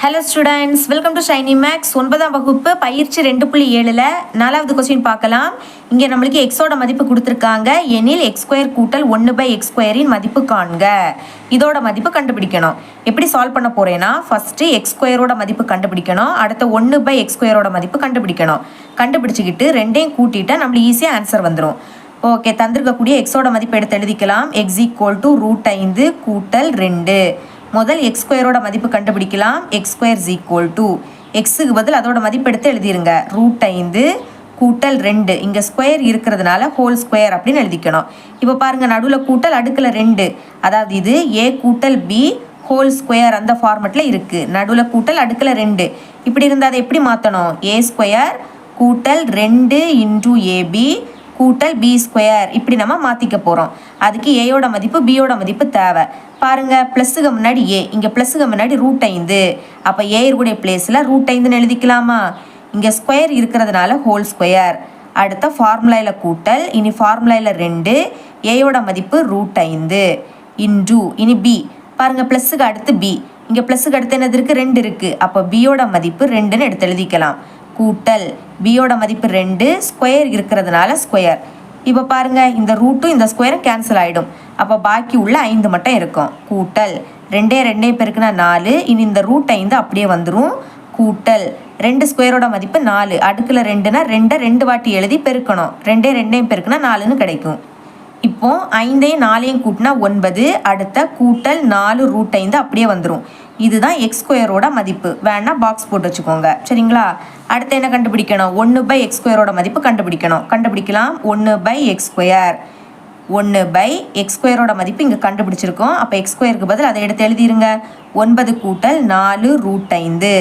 Hello students welcome to Shiny Max ஒன்பதாம் வகுப்பு பயிற்சி ரெண்டு புள்ளி ஏழில் நாலாவது கொஸ்டின் பார்க்கலாம். இங்கே நம்மளுக்கு எக்ஸோட மதிப்பு கொடுத்துருக்காங்க. எனில் எக்ஸ் ஸ்கொயர் கூட்டல் ஒன்று பை எக்ஸ் ஸ்கொயரின் மதிப்பு காண்க. இதோட மதிப்பு கண்டுபிடிக்கணும். எப்படி சால்வ் பண்ண போகிறேன்னா ஃபஸ்ட்டு எக்ஸ் ஸ்கொயரோட மதிப்பு கண்டுபிடிக்கணும். அடுத்த ஒன்று பை எக்ஸ் ஸ்கொயரோட மதிப்பு கண்டுபிடிக்கணும். கண்டுபிடிச்சிக்கிட்டு ரெண்டையும் கூட்டிட்டா நம்மளுக்கு ஈஸியாக ஆன்சர் வந்துடும் ஓகே தந்திருக்கக்கூடிய எக்ஸோட மதிப்பு எடுத்து எழுதிக்கலாம். எக்ஸ் ஈக்குவல் டு ரூட் ஐந்து கூட்டல் ரெண்டு. முதல் எக்ஸ் ஸ்கொயரோட மதிப்பு கண்டுபிடிக்கலாம். X square is equal to எக்ஸுக்கு பதில் அதோட மதிப்பு எடுத்து எழுதிருங்க. ரூட் ஐந்து கூட்டல் ரெண்டு. இங்கே ஸ்கொயர் இருக்கிறதுனால ஹோல் ஸ்கொயர் அப்படின்னு எழுதிக்கணும். இப்போ பாருங்கள் நடுவில் கூட்டல் அடுக்கில் ரெண்டு. அதாவது இது ஏ கூட்டல் பி ஹோல் ஸ்கொயர் அந்த ஃபார்மெட்டில் இருக்குது நடுவில் கூட்டல் அடுக்கில் ரெண்டு. இப்படி இருந்தால் அதை எப்படி மாற்றணும் ஏ ஸ்கொயர் கூட்டல் ரெண்டு இன்டூ ஏபி கூட்டல் பி ஸ்கொயர் இப்படி நம்ம மாற்றிக்க போகிறோம் அதுக்கு ஏயோட மதிப்பு பியோட மதிப்பு தேவை. பாருங்கள் ப்ளஸ்ஸுக்கு முன்னாடி ஏ இங்கே ப்ளஸ்ஸுக்கு முன்னாடி ரூட் ஐந்து. அப்போ ஏ இருக்கக்கூடிய பிளேஸில் ரூட் ஐந்துன்னு எழுதிக்கலாமா? இங்கே ஸ்கொயர் இருக்கிறதுனால ஹோல் ஸ்கொயர் அடுத்த ஃபார்முலாயில் கூட்டல் இனி ஃபார்முலாயில் ரெண்டு. ஏயோட மதிப்பு ரூட் ஐந்து. இன்டூ இனி பி பாருங்கள் ப்ளஸ்ஸுக்கு அடுத்து பி இங்கே ப்ளஸ்ஸுக்கு அடுத்து என்னது இருக்குது ரெண்டு இருக்குது அப்போ பியோட மதிப்பு ரெண்டுன்னு எடுத்து எழுதிக்கலாம். கூட்டல். பியோட மதிப்பு ரெண்டு ஸ்கொயர் இருக்கிறதுனால ஸ்கொயர் இப்போ பாருங்க இந்த ரூட்டும் இந்த ஸ்கொயரும் கேன்சல் ஆகிடும் அப்போ பாக்கி உள்ள ஐந்து மட்டும் இருக்கும். கூட்டல். ரெண்டே ரெண்டே பெருக்குனா நாலு. இனி இந்த ரூட் ஐந்து அப்படியே வந்துடும் கூட்டல். ரெண்டு ஸ்கொயரோட மதிப்பு நாலு. அடுக்கில் ரெண்டுனா ரெண்டை ரெண்டு வாட்டி எழுதி பெருக்கணும். ரெண்டே ரெண்டையும் பெருக்குனா நாலுன்னு கிடைக்கும். இப்போ ஐந்தையும் நாலையும் கூட்டினா ஒன்பது. அடுத்த கூட்டல் நாலு ரூட் ஐந்து அப்படியே வந்துடும் இதுதான் எக்ஸ் ஸ்கொயரோட மதிப்பு. வேணால் பாக்ஸ் போட்டு வச்சுக்கோங்க. சரிங்களா? அடுத்து என்ன கண்டுபிடிக்கணும்? ஒன்று பை எக்ஸ் ஸ்கொயரோட மதிப்பு கண்டுபிடிக்கணும். கண்டுபிடிக்கலாம். ஒன்று பை எக்ஸ் ஸ்கொயர் ஒன்று பை எக்ஸ் ஸ்கொயரோட மதிப்பு இங்கே கண்டுபிடிச்சிருக்கோம். அப்போ எக்ஸ் ஸ்கொயருக்கு பதில் அதை எடுத்து எழுதிருங்க. ஒன்பது கூட்டல் நாலு ரூட் ஐந்து.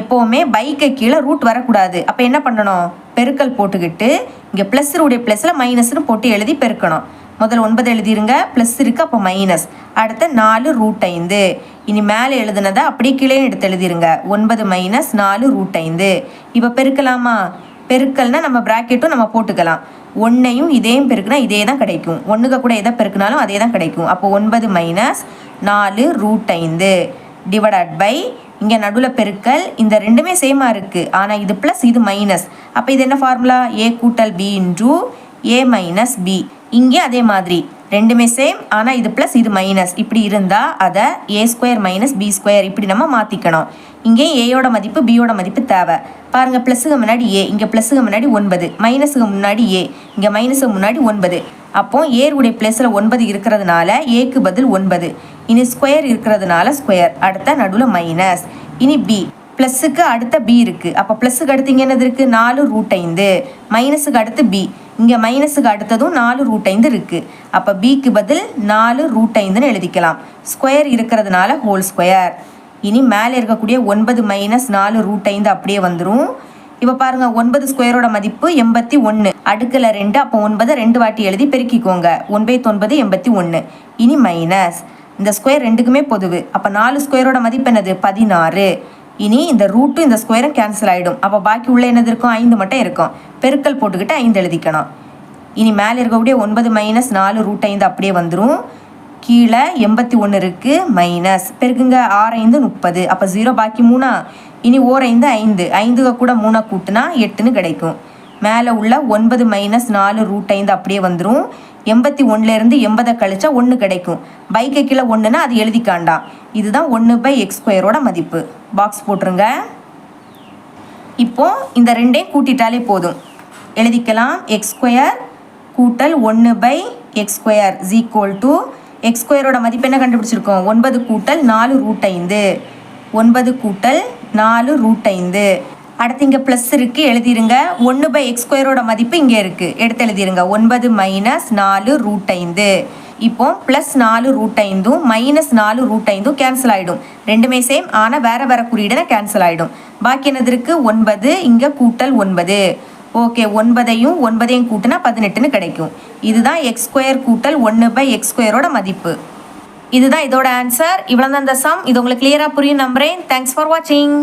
எப்போவுமே பைக்கு கீழே ரூட் வரக்கூடாது. அப்போ என்ன பண்ணணும்? பெருக்கல் போட்டுக்கிட்டு இங்கே ப்ளஸ் உடைய ப்ளஸில் மைனஸ்னு போட்டு எழுதி பெருக்கணும். முதல்ல ஒன்பது எழுதிருங்க ப்ளஸ் இருக்குது அப்போ மைனஸ் அடுத்த நாலு ரூட் ஐந்து. இனி மேலே எழுதுனதை அப்படியே கீழே எடுத்து எழுதிருங்க. ஒன்பது மைனஸ் நாலு ரூட் ஐந்து. இப்போ பெருக்கலாமா? பெருக்கல்னா நம்ம ப்ராக்கெட்டும் நம்ம போட்டுக்கலாம். ஒன்றையும் இதையும் பெருக்குனா இதே தான் கிடைக்கும். ஒன்றுக்கு கூட எதை பெருக்குனாலும் அதே தான் கிடைக்கும். அப்போ ஒன்பது மைனஸ் நாலு ரூட் ஐந்து. டிவைட் பை இங்கே நடுவில் பெருக்கல் இந்த ரெண்டுமே சேமாக இருக்குது ஆனால் இது ப்ளஸ் இது மைனஸ் அப்போ இது என்ன ஃபார்முலா ஏ கூட்டல் b into a minus b இங்கே அதே மாதிரி. ரெண்டுமே சேம் ஆனால் இது ப்ளஸ் இது மைனஸ் இப்படி இருந்தால் அதை a square minus b square இப்படி நம்ம மாற்றிக்கணும் இங்கே ஏயோட மதிப்பு பியோட மதிப்பு தேவை. பாருங்கள் ப்ளஸுக்கு முன்னாடி ஏ இங்கே ப்ளஸுக்கு முன்னாடி ஒன்பது. மைனஸுக்கு முன்னாடி ஏ இங்கே மைனஸுக்கு முன்னாடி ஒன்பது. அப்போ ஏருடைய பிளேஸில் ஒன்பது இருக்கிறதுனால ஏக்கு பதில் ஒன்பது. இனி ஸ்கொயர் இருக்கிறதுனால ஸ்கொயர் அடுத்த நடுவில் மைனஸ் இனி பி ப்ளஸ்ஸுக்கு அடுத்த பி இருக்குது அப்போ ப்ளஸ்ஸுக்கு அடுத்து இங்கே என்னது இருக்குது நாலு ரூட் ஐந்து. மைனஸுக்கு அடுத்து பி இங்கே மைனஸுக்கு அடுத்ததும் நாலு ரூட் ஐந்து இருக்குது அப்போ பிக்கு பதில் நாலு ரூட் ஐந்துன்னு எழுதிக்கலாம். ஸ்கொயர் இருக்கிறதுனால ஹோல் ஸ்கொயர் இனி மேலே இருக்கக்கூடிய ஒன்பது மைனஸ் நாலு ரூட் ஐந்து அப்படியே வந்துடும் இப்போ பாருங்கள் ஒன்பது ஸ்கொயரோட மதிப்பு எண்பத்தி ஒன்று அடுக்கில் ரெண்டு அப்போ ஒன்பதை ரெண்டு வாட்டி எழுதி பெருக்கிக்கோங்க. ஒன்பது ஒன்பது எண்பத்தி ஒன்று இனி மைனஸ் இந்த ஸ்கொயர் ரெண்டுக்குமே பொதுவு. அப்போ நாலு ஸ்கொயரோட மதிப்பு என்னது? பதினாறு. இனி இந்த ரூட்டும் இந்த ஸ்கொயரும் கேன்சல் ஆகிடும் அப்போ பாக்கி உள்ள என்னது இருக்கும்? ஐந்து மட்டும் இருக்கும். பெருக்கல் போட்டுக்கிட்டு ஐந்து எழுதிக்கணும். இனி மேலே இருக்கக்கூடிய ஒன்பது மைனஸ் நாலு ரூட் ஐந்து அப்படியே வந்துடும் கீழே எண்பத்தி ஒன்று இருக்குது மைனஸ் பெருக்குங்க ஆறு ஐந்து முப்பது. அப்போ ஜீரோ பாக்கி மூணா. இனி ஓர் ஐந்து ஐந்து. ஐந்துக கூட மூணாக கூட்டினா எட்டுன்னு கிடைக்கும். மேலே உள்ள ஒன்பது மைனஸ் நாலு ரூட் ஐந்து அப்படியே வந்துடும் எண்பத்தி ஒன்றுலேருந்து எண்பதை கழிச்சா ஒன்று கிடைக்கும். பைக்கு கீழே ஒன்றுனா அது எழுதிக்காண்டாம் இதுதான் ஒன்று பை எக்ஸ் ஸ்கொயரோட மதிப்பு. பாக்ஸ் போட்டுருங்க. இப்போ இந்த ரெண்டையும் கூட்டிட்டாலே போதும். எழுதிக்கலாம். எக்ஸ் ஸ்கொயர் கூட்டல் ஒன்று by x square equal to x ஸ்கொயரோட மதிப்பு என்ன கண்டுபிடிச்சிருக்கோம்? ஒன்பது கூட்டல் நாலு ரூட் ஐந்து. ஒன்பது கூட்டல் நாலு ரூட் ஐந்து. அடுத்து இங்கே ப்ளஸ் இருக்குது எழுதிருங்க. ஒன்று பை எக்ஸ் ஸ்கொயரோட மதிப்பு இங்கே இருக்குது எடுத்து எழுதிருங்க. ஒன்பது மைனஸ் நாலு ரூட் ஐந்து. இப்போ ப்ளஸ் நாலு ரூட் ஐந்தும் மைனஸ் நாலு ரூட் ஐந்தும் கேன்சல் ஆகிடும் ரெண்டுமே சேம் ஆனால் வேறு வேறு குறியீடுனா கேன்சல் ஆகிடும் பாக்கி என்னது இருக்குது ஒன்பது இங்கே கூட்டல் ஒன்பது. ஓகே ஒன்பதையும் ஒன்பதையும் கூட்டினா பதினெட்டுன்னு கிடைக்கும். இதுதான் எக்ஸ் ஸ்கொயர் கூட்டல் ஒன்று பை எக்ஸ் ஸ்கொயரோட மதிப்பு. இதுதான் இதோட ஆன்சர் இவ்வளோ தான் இந்த சம் இது உங்களுக்கு கிளியராக புரியும் நம்புறேன். தேங்க்ஸ் ஃபார் வாட்சிங்